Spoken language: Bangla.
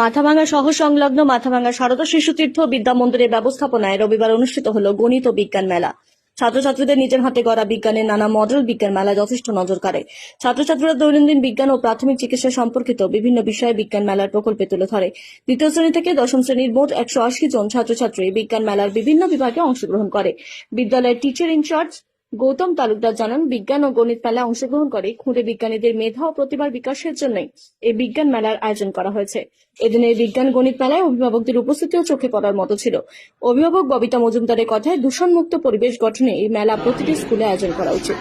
মাথাভাঙ্গা সহ সংলগ্ন মাথাভাঙ্গা সারদা শিশুতীর্থ বিদ্যা মন্দিরের ব্যবস্থাপনায় রবিবার অনুষ্ঠিত হল গণিত বিজ্ঞান মেলা। ছাত্রছাত্রীদের নিজের হাতে গড়া বিজ্ঞানের নানা মডেল বিজ্ঞান মেলা যথেষ্ট নজর কাড়ে। ছাত্রছাত্রীরা দৈনন্দিন বিজ্ঞান ও প্রাথমিক চিকিৎসা সম্পর্কিত বিভিন্ন বিষয়ে বিজ্ঞান মেলার প্রকল্পে তুলে ধরে। দ্বিতীয় শ্রেণি থেকে দশম শ্রেণির মোট একশো আশি জন ছাত্রছাত্রী বিজ্ঞান মেলার বিভিন্ন বিভাগে অংশগ্রহণ করে। বিদ্যালয়ের টিচার ইনচার্জ গৌতম তালুকদার জানান, বিজ্ঞান ও গণিত মেলায় অংশগ্রহণ করে খুঁড়ে বিজ্ঞানীদের মেধা ও প্রতিভার বিকাশের জন্য এই বিজ্ঞান মেলার আয়োজন করা হয়েছে। এদিনে বিজ্ঞান গণিত মেলায় অভিভাবকদের উপস্থিতিও চোখে পড়ার মতো ছিল। অভিভাবক ববিতা মজুমদারের কথায় দূষণমুক্ত পরিবেশ গঠনে এই মেলা প্রতিটি স্কুলে আয়োজন করা উচিত।